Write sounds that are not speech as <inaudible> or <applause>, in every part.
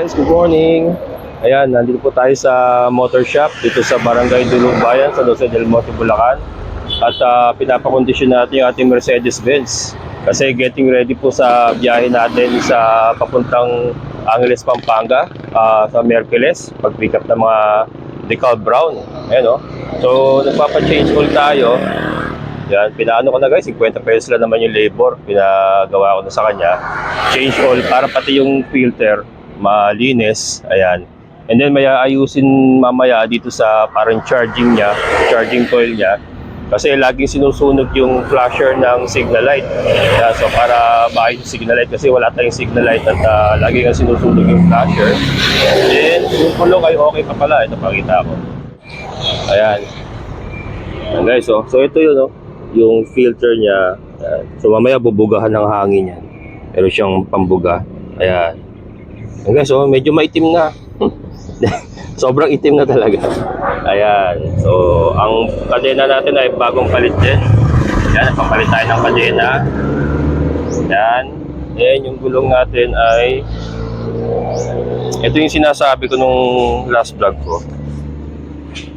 guys, good morning. Ayan, nandito po tayo sa motor shop dito sa Barangay Dulong Bayan sa Jose del Monte, Bulacan. At uh, pinapakondisyon natin yung ating Mercedes-Benz kasi getting ready po sa biyahe natin sa papuntang Angeles, Pampanga ah, sa Merkeles, pag-pick up ng mga decal brown. Ayan o. So, nagpapa-change oil tayo. Yan, pinaano ko na guys, 50 pesos lang naman yung labor. Pinagawa ko na sa kanya. Change oil para pati yung filter malinis. Ayan. And then may ayusin mamaya dito sa parang charging niya, charging coil niya. Kasi laging sinusunog yung flasher ng signal light. Yeah, so para maayos yung signal light kasi wala tayong signal light at uh, lagi nga sinusunog yung flasher. And then yung kulong ay okay pa pala. Ito pakita ko. Ayan. Ayan guys, oh. so ito yun, oh. yung filter niya. Ayan. So mamaya bubugahan ng hangin yan. Pero siyang pambuga. Ayan. Ayan guys, oh, medyo maitim na. <laughs> Sobrang itim na talaga. Ayan. So, ang kadena natin ay bagong palit din. Ayan, papalit tayo ng kadena. Ayan. Ayan, yung gulong natin ay ito yung sinasabi ko nung last vlog ko.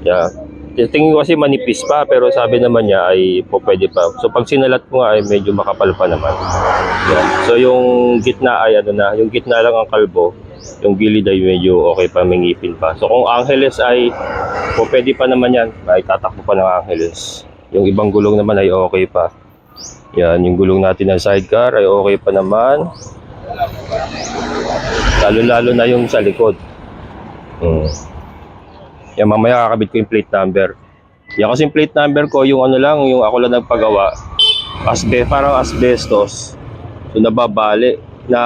Yeah. Tingin ko kasi manipis pa pero sabi naman niya ay po pwede pa. So pag sinalat ko nga ay medyo makapal pa naman. Yan. So yung gitna ay ano na, yung gitna lang ang kalbo. Yung gilid ay medyo okay pa, may ngipin pa. So kung Angeles ay po pwede pa naman yan, ay tatakbo pa ng Angeles. Yung ibang gulong naman ay okay pa. Yan, yung gulong natin ng sidecar ay okay pa naman. Lalo-lalo na yung sa likod. Hmm. Yan, mamaya kakabit ko yung plate number. Yan kasi yung plate number ko, yung ano lang, yung ako lang nagpagawa. Asbe, parang asbestos. So nababali na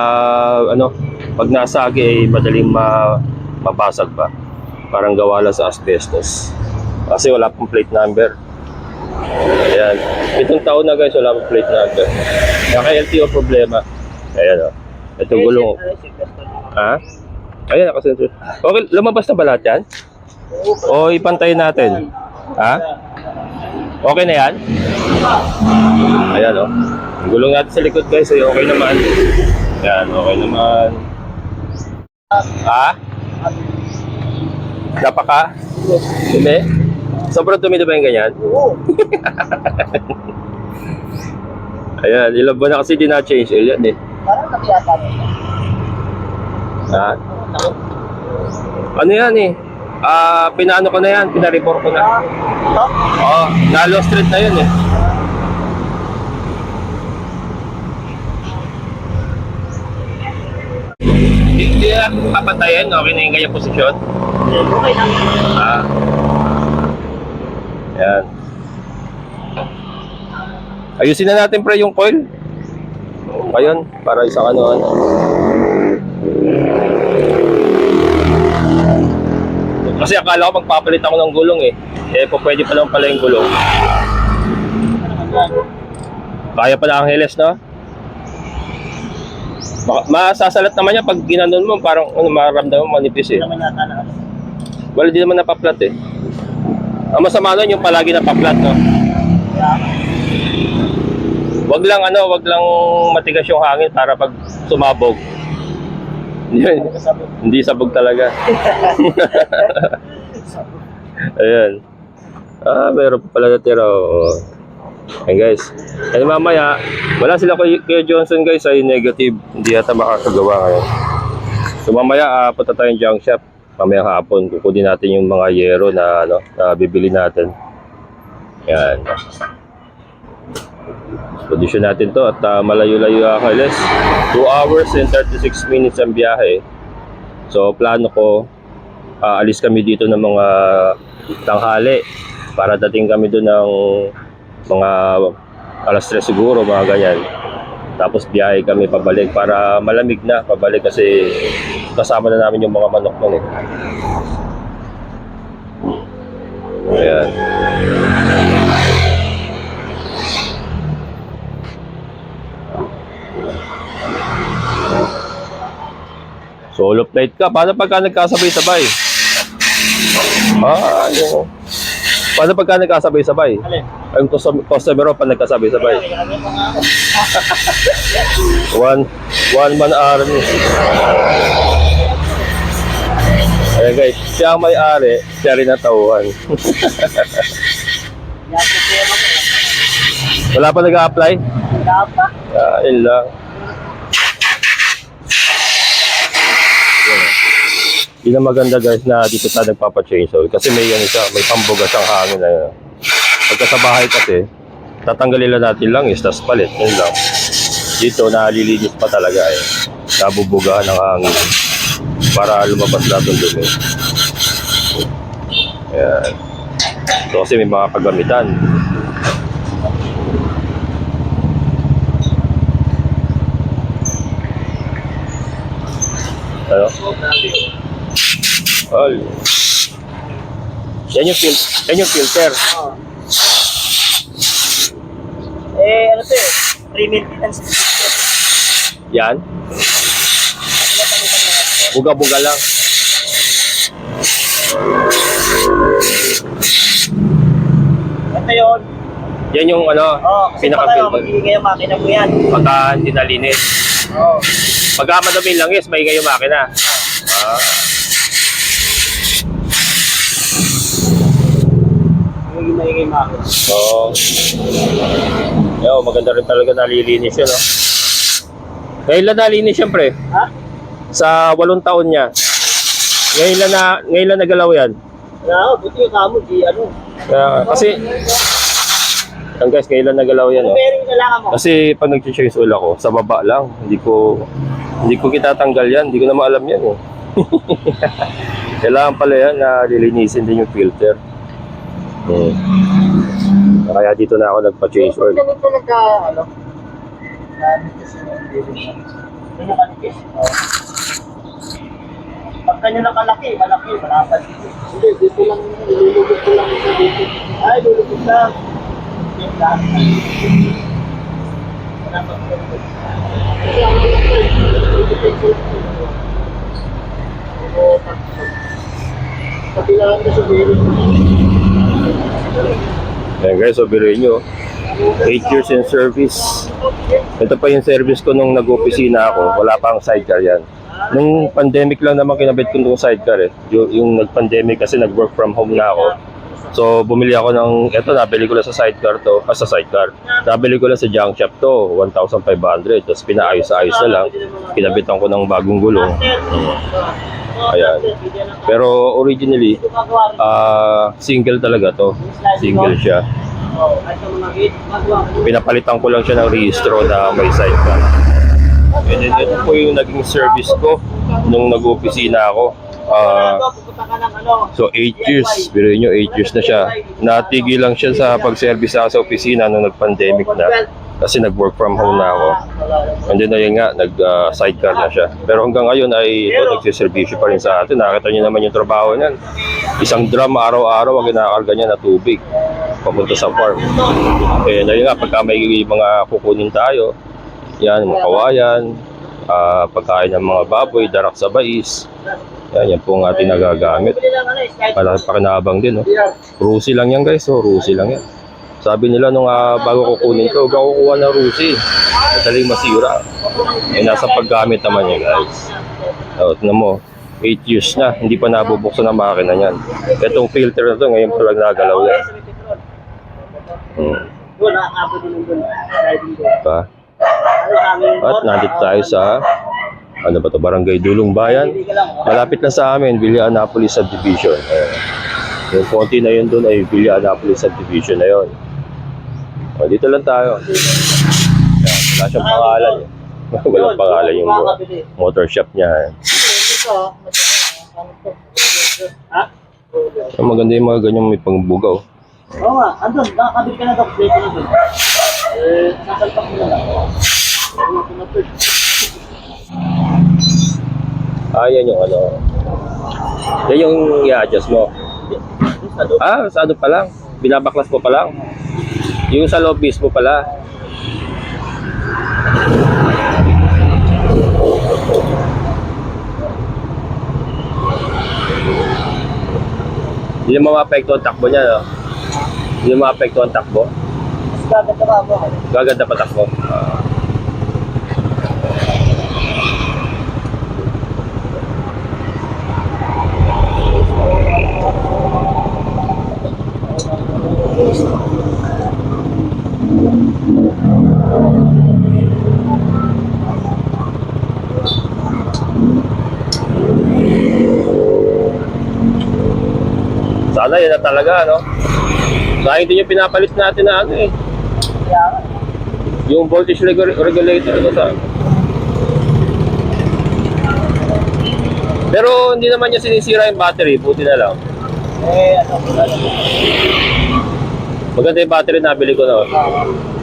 ano, pag nasagi ay madaling ma, mabasag pa. Parang gawa lang sa asbestos. Kasi wala pong plate number. Ayan. Itong taon na guys, wala pong plate number. Kaya kay LTO problema. Ayan o. Ito gulong. Ha? Ayan, nakasensor. Okay, lumabas na ba lahat yan? O ipantay natin? Ha? Okay na yan? Ayan o. Ang gulong natin sa likod guys ay okay naman. Ayan, okay naman. Ha? Napaka? Dumi? Sobrang dumi na ba yung ganyan? Oo. <laughs> Ayan, ilang buwan na kasi di na-change oil yan eh. Parang nakiyata. Ha? Ano yan eh? Ah, pinaano ko na yan, pinareport ko na. Ito? Oo, nalo street na yun eh. Hindi na papatayin, okay na yung ganyan posisyon. Okay lang. Ah. Yan. Ayusin na natin pre yung coil. Ayun, para isang ano ano. Kasi akala ko magpapalit ako ng gulong eh. Eh, po pwede pa lang pala yung gulong. Kaya pa na Angeles, no? Masasalat naman niya pag ginanon mo, parang ano, mararamdaman mo manipis eh. Wala di naman napaplat eh. Ang masama nun yung palagi napaplat, no? Wag lang ano, wag lang matigas yung hangin para pag sumabog. Hindi sabog talaga. <laughs> Ayan. Ah, meron pa pala natira. Ayan guys. And mamaya, wala sila kay, kay Johnson guys ay negative. Hindi yata makakagawa ngayon. So mamaya, ah, punta tayong junk shop. Mamaya hapon, kukunin natin yung mga yero na, ano, na bibili natin. Yan. Kondisyon natin to at ah, malayo-layo ang Kailes. 2 hours and 36 minutes ang biyahe. So plano ko, ah, alis kami dito ng mga tanghali para dating kami doon ng mga alas 3 siguro, mga ganyan. Tapos biyahe kami pabalik para malamig na pabalik kasi kasama na namin yung mga manok nun eh. Ayan. Solo flight ka. Paano pagka nagkasabay-sabay? Ah, ano. Paano pagka nagkasabay-sabay? Alin? Ang custom- customer mo pa nagkasabay-sabay. Yung? One, one man army. Ayan guys, siya ang may-ari, siya rin natauhan. Ko. Wala pa nag-a-apply? Wala pa. Ah, yun lang. Yun ang maganda guys na dito tayo nagpapa-change oil kasi may ano siya, may pambugas ang hangin na yun. Pagka sa bahay kasi, tatanggalin lang natin lang is tas palit, yun lang. Dito nalilinis pa talaga eh. Nabubugahan ng hangin para lumabas lahat ng dumi. Ayan. Ito kasi may mga kagamitan. Ano? All. Yan yung, fil yan yung filter. Oo. Eh, ano to eh? Pre-maintenance. Yan. Buga-buga lang. Ito yun. Yan yung ano, Oo, kasi ano, pinaka-filter. magiging yung makina mo yan. Pagka hindi nalinis. Oo. Pagka madami yung langis, may yung makina. Ah, Yung makina. Oo. Yo, maganda rin talaga nalilinis yun, no? Ngayon lang nalinis siyempre. Ha? Sa walong taon niya. Ngayon lang na, ngayon lang nagalaw yan. Wala, buti yung kamo, di ano. Kaya, kasi, yan guys, ngayon lang nagalaw yan, Ano oh. bearing kailangan mo? Kasi pag nag-change oil ako, sa baba lang. Hindi ko hindi ko kitatanggal yan. Hindi ko na maalam yan eh. <laughs> Kailangan pala yan na lilinisin din yung filter. Hmm. Kaya dito na ako nagpa-change oil. Ganito nagka, ano? Nanipis yung bearing. Ganyan kanipis. Oo. Pag kanya nakalaki, malaki, malapad. Hindi, dito lang, nilulubog ko lang sa dito. Ay, lulubog lang. Oo, Kapilaan ko sa bearing. Ayan guys, so biruin nyo. 8 years in service. Ito pa yung service ko nung nag-opisina ako. Wala pang sidecar yan. Nung pandemic lang naman kinabit ko nung sidecar eh. Yung, yung nag-pandemic kasi nag-work from home na ako. So, bumili ako ng, eto, nabili ko lang sa sidecar to, ah, sa sidecar. Nabili ko lang sa junk shop to, 1,500. Tapos pinaayos-ayos na lang. Kinabitan ko ng bagong gulong. Ayan. Pero originally, ah single talaga to. Single siya. Pinapalitan ko lang siya ng rehistro na may sidecar. And then, ito po yung naging service ko nung nag-opisina ako. Ah, So 8 years, pero nyo 8 years na siya. Natigil lang siya sa pag-service sa opisina nung nag-pandemic na. Kasi nag-work from home na ako. And then ayun nga, nag-sidecar na siya. Pero hanggang ngayon ay ito, nagsiservisyo pa rin sa atin. Nakita niyo naman yung trabaho niyan. Isang drum araw-araw ang ginakarga niya na tubig papunta sa farm. Eh, ayun nga, pagka may mga kukunin tayo, yan, mga kawayan, ah, pagkain ng mga baboy, darak sa bais, yan, yan po ang ating nagagamit. Para pakinabang din, no? Rusi lang yan guys, oh, Rusi lang yan. Sabi nila nung ah, bago kukunin huwag ako kukuha ng Rusi. Madaling masira. Eh, nasa paggamit naman yan guys. Oh, tignan mo, 8 years na, hindi pa nabubuksan ang makina niyan. Itong filter na to, ngayon pa lang nagalaw yan. Hmm. Hangin. At nandito tayo sa ano ba to, Barangay Dulong Bayan. Lang. Malapit na sa amin, Villa Annapolis Subdivision. Ayan. Yung konti na yun doon ay Villa Annapolis Subdivision na yun. O, dito lang tayo. Ayan, wala siyang pangalan. eh. <laughs> Walang pangalan yung motor shop niya. eh. Ang maganda yung mga ganyang may pangbugaw. Oo nga, andun, nakakabit ka na daw, plate na doon. Eh, nasalpak mo na lang. Ah, yan yung ano. Yan yung i-adjust mo. Ah, sa ano pa lang. Binabaklas mo pa lang. Yung sa loob mismo pala. Hindi naman maapekto ang takbo niya, no? Hindi naman maapekto ang takbo. Mas gaganda ka ako. Gaganda pa takbo. Ah. Sana yan na talaga, no? Sayang din yung pinapalit natin na ano eh. Nga. Yung voltage regu- regulator ito sa... Pero hindi naman niya sinisira yung battery, buti na lang. Eh, ano, ano. Maganda yung battery nabili ko na. oh.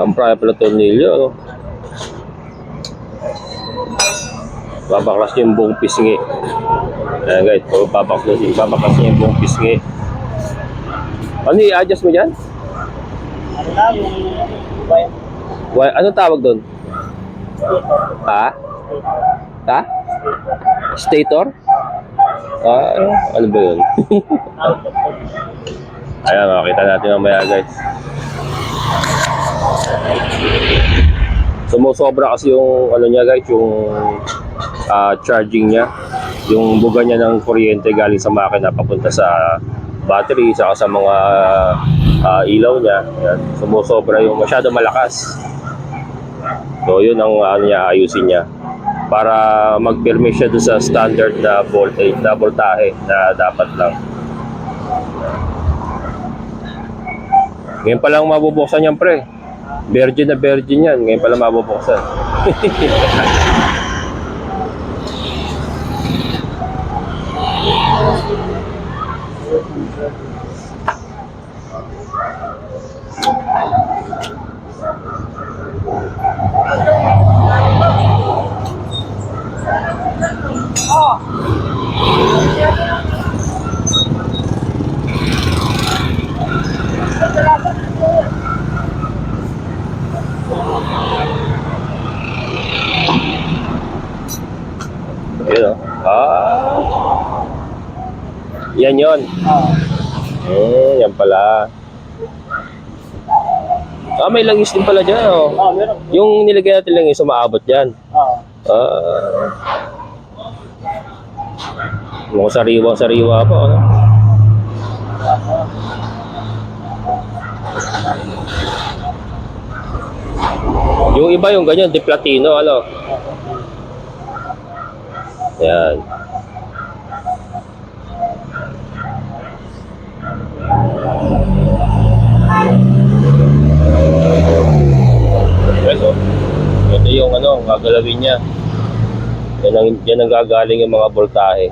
Ang praya pala tornilyo, ano? Babaklas niya yung buong pisngi. Ayan guys, pag babaklas niya, babaklas niya yung buong pisngi. Ano i-adjust mo dyan? ano na, yung... Why? Why, anong tawag doon? Ha? Ha? Stator? Ah, ano ba yun? <laughs> Ayan, makita natin mamaya guys. Sumusobra kasi yung ano niya guys, yung ah, charging niya. Yung buga niya ng kuryente galing sa makina papunta sa battery, saka sa mga ah, ilaw niya. Ayan, sumusobra yung masyado malakas. So yun ang ano niya, ayusin niya para mag-permit siya doon sa standard na voltage, na voltahe na dapat lang. Ngayon pa lang mabubuksan yan, pre. Virgin na virgin yan. Ngayon pa lang mabubuksan. Yun <laughs> o. Ah. Yun. Ah, Hmm, yan pala. Ah, may langis din pala dyan, oh. ah, meron. Yung nilagay natin langis, umaabot dyan. Ah, Ah. Mukhang sariwa-sariwa pa, ano? Yung iba yung ganyan, di platino, ano? Yan. Ito. Ito yung ano, gagalawin niya. Yan ang, yan ang gagaling yung mga voltahe.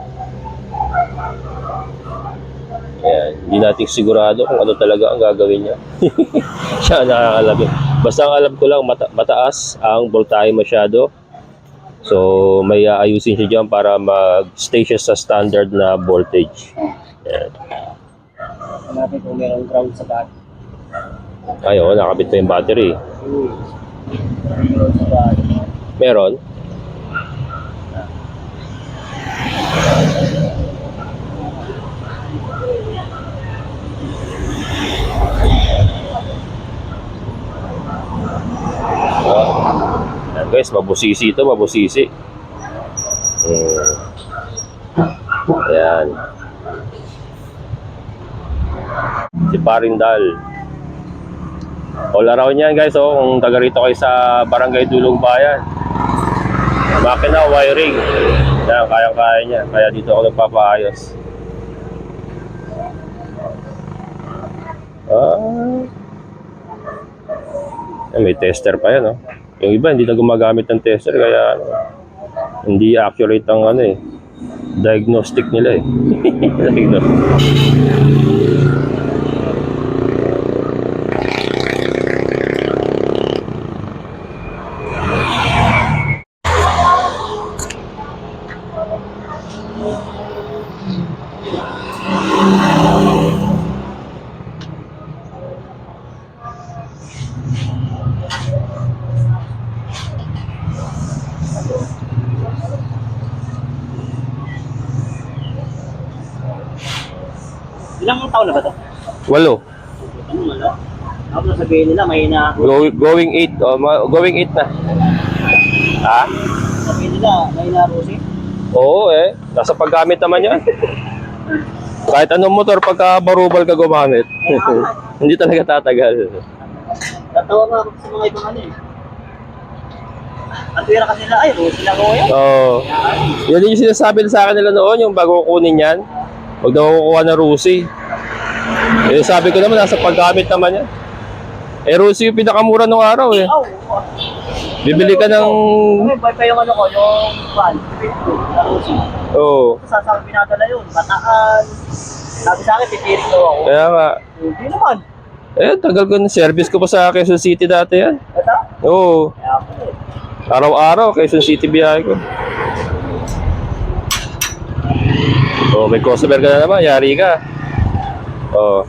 Yan. Hindi natin sigurado kung ano talaga ang gagawin niya. <laughs> Siya yun. Basta ang alam ko lang, mata- mataas ang voltahe masyado. So, may aayusin siya dyan para mag-stay siya sa standard na voltage. Yan. hanapin kung merong ground sa bahay. Ayun, nakabit pa yung battery. Meron? Ah. Yan guys, mabusisi ito, mabusisi. Hmm. Ayan. Si Parindal. All around yan guys, oh, kung taga rito kayo sa Barangay Dulong Bayan. Makina, wiring. Yan, kaya-kaya niya. Kaya dito ako nagpapaayos. Ah. May tester pa yan, oh. Yung iba, hindi na gumagamit ng tester, kaya ano, hindi accurate ang ano eh. Diagnostic nila eh. <laughs> Diagnostic. Ilang taon na ba ito? Walo. Ano wala? Ako na sabihin nila, may na... Go, going 8. Oh, going 8 na. Ha? Sabihin nila, may na Rosie. Oo eh. Nasa paggamit naman yan. Kahit anong motor, pagka barubal ka gumamit, <laughs> hindi talaga tatagal. Tatawa nga ako sa mga ibang ano eh. Ang tira kasi nila, ay, rusi lang ako yan. Oo. Yan yung sinasabi sa akin nila noon, yung bago ko kunin yan. Huwag daw kukuha ng Rusi. Eh, sabi ko naman, nasa paggamit naman yan. Eh, Rusi yung pinakamura nung araw eh. Oh, Bibili ka ng... May buy pa yung ano ko, yung van, na rusi. Oo. Sa saan pinadala yun? Bataan. Sabi sa akin, titirik daw ako. Kaya nga. Hindi naman. Eh, tagal ko ng service ko pa sa Quezon City dati yan. Ito? Oo. Eh. Araw-araw, Quezon City biyahe ko. Oh, may customer ka na naman, yari ka. Oh.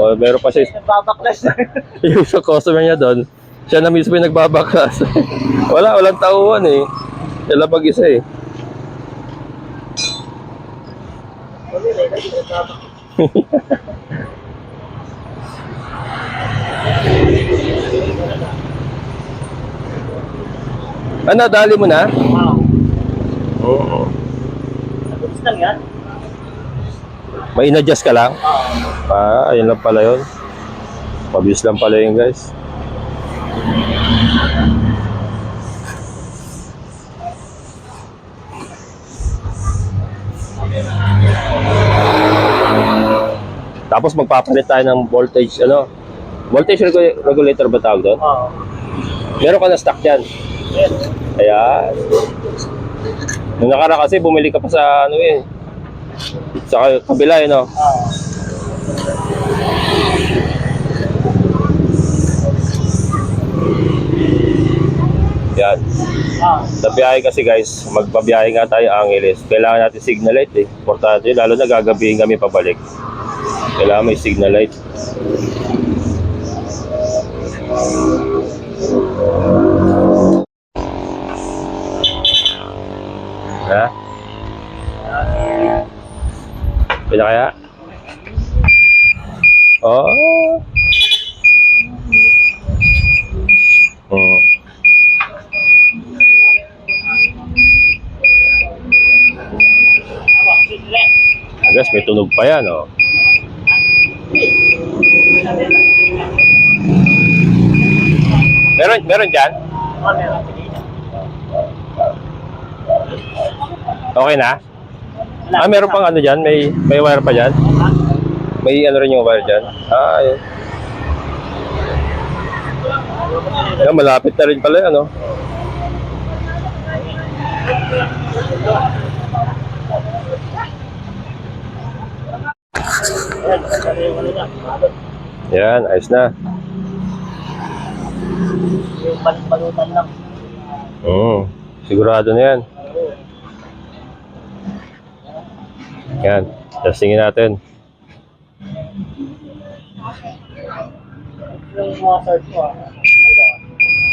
Oh, meron pa siya Nagbabaklas na. <laughs> yung sa customer niya doon. Siya na mismo yung nagbabaklas. <laughs> Wala, walang tauhan eh. Siya lang mag-isa eh. <laughs> Ano, dali mo na? Wow. Oo. Lang yan. May in-adjust ka lang? Oo. Ah, ayun lang pala yun. Mabilis lang pala yun guys. Tapos magpapalit tayo ng voltage, ano? Voltage regu- regulator ba tawag doon? Oo. Meron ka na stock yan. Yes. Ayan. Nung nakara kasi, bumili ka pa sa ano eh. Sa kabila eh, no? Yan. Sa biyahe kasi guys, magbabiyahe nga tayo Angeles. Kailangan natin signal light eh. Importante yun, lalo na gagabihin kami pabalik. Kailangan may signal light. Ha? Pinakaya? Oh. Hmm. I guess may tunog pa yan, oh. Meron, meron dyan? Oo, meron. Okay na? Ah, meron pang ano dyan? May, may wire pa dyan? May ano rin yung wire dyan? Ah, ayun. Yan, malapit na rin pala ano? Yan, ayos na. Yung balutan lang. Hmm, sigurado na yan. Yan, testingin natin.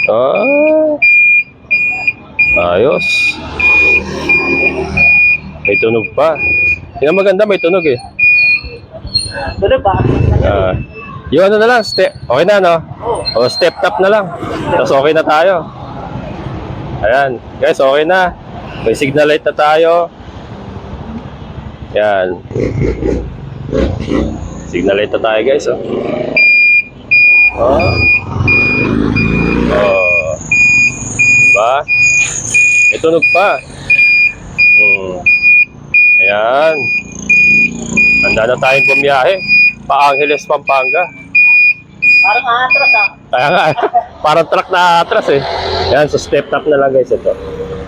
Ah. Ayos. May tunog pa. Yung maganda, may tunog eh. Tuloy ba? Ah, yung ano na lang, step, okay na no? O step top na lang. Tapos okay na tayo. Ayan, guys, okay na. May signal light na tayo. Yan. Signal light na tayo, guys. Oh. Oh. Oh. Diba? May tunog pa. Hmm. Ayan. Handa na tayong bumiyahe. Pa Angeles, Pampanga. Parang atras ah. Kaya nga, <laughs> parang truck na atras eh. Yan, so step top na lang guys ito.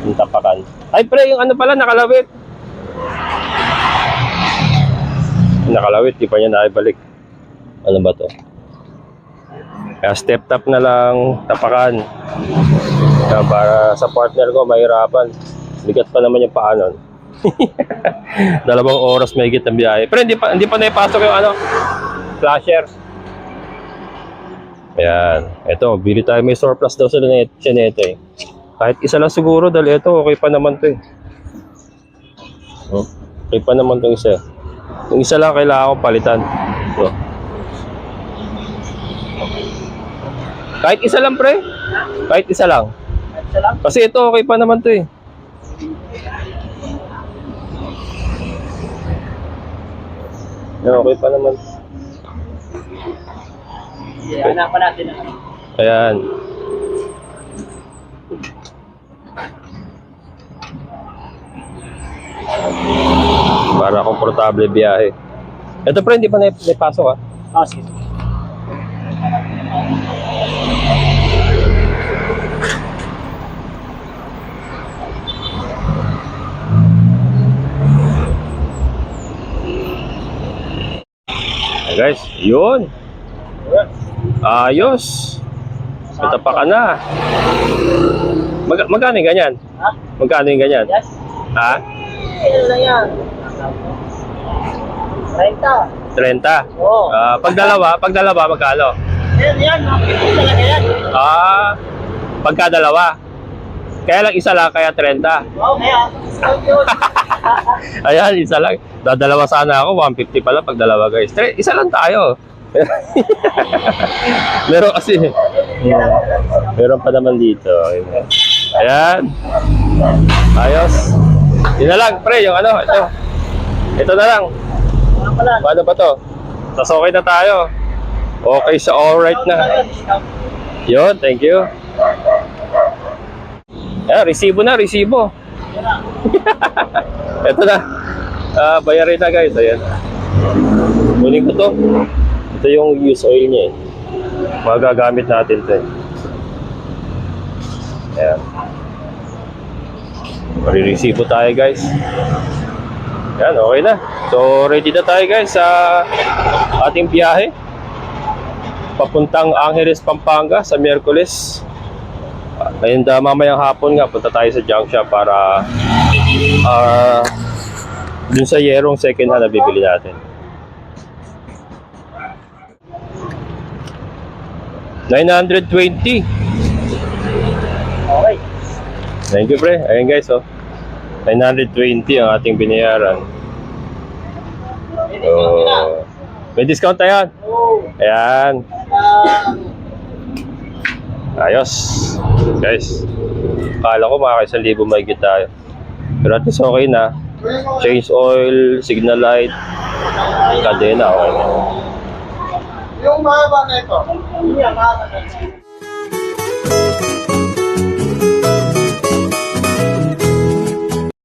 Yung tapakan. Ay pre, yung ano pala, nakalawit. Nakalawit, di pa niya naibalik. Ano ba to? Kaya step top na lang tapakan. Kaya para sa partner ko, mahirapan. Bigat pa naman yung paanon. <laughs> Dalawang oras may higit ang biyahe. Pero hindi pa, hindi pa naipasok yung ano, flasher. Ayan. Ito, bili tayo. May surplus daw sila nito eh. Kahit isa lang siguro dahil ito, okay pa naman to eh. Hmm? Okay pa naman tong isa. Yung isa lang kailangan ko palitan. Ito. Kahit isa lang pre. Kahit isa lang. Kasi ito okay pa naman to eh. Okay pa naman. Hanapan natin ang Ayan. Para komportable biyahe. Ito pre, hindi pa na naipasok ah. Ah, sige. Hey guys, yun. Ayos. Ito pa ka na. Mag magkano yung ganyan? Ha? Magkano yung ganyan? Yes? Ha? Ano na yan? 30. 30. Oo. Ah, pag dalawa, pag dalawa, magkano? Yan, yan. Makikita talaga yan. Ah, pagka dalawa. Kaya lang isa lang, kaya 30. Oo, kaya. Discount yun. <laughs> Ayan, isa lang. Dadalawa sana ako, 150 pala pag dalawa guys. Tre- isa lang tayo. <laughs> Meron kasi. Meron pa naman dito. Ayan. Ayos. Yun na lang, pre, yung ano, ito. Ito na lang. Paano ba to? Tapos okay na tayo. Okay sa alright na. Yun, thank you. Ayan, resibo na, resibo. <laughs> Ito na. Ah, bayarin na guys. Ayan. Kunin ko to. Ito yung use oil niya eh. Magagamit natin to eh. Ayan. Mariresibo tayo guys. Ayan, okay na. So, ready na tayo guys sa ating biyahe. Papuntang Angeles, Pampanga sa Miyerkules. Ngayon uh, mamayang hapon nga, punta tayo sa junk shop para ah dun sa yerong second hand na bibili natin. 920. Okay. Thank you, pre. Ayan guys, oh. 920 ang ating binayaran. Oh. May discount na. Ayan. Ayos. Guys. Kala ko makakaisang libo mahigit tayo. Pero at least okay na. Change oil, signal light, kadena, okay na. Yung mahaba na ito.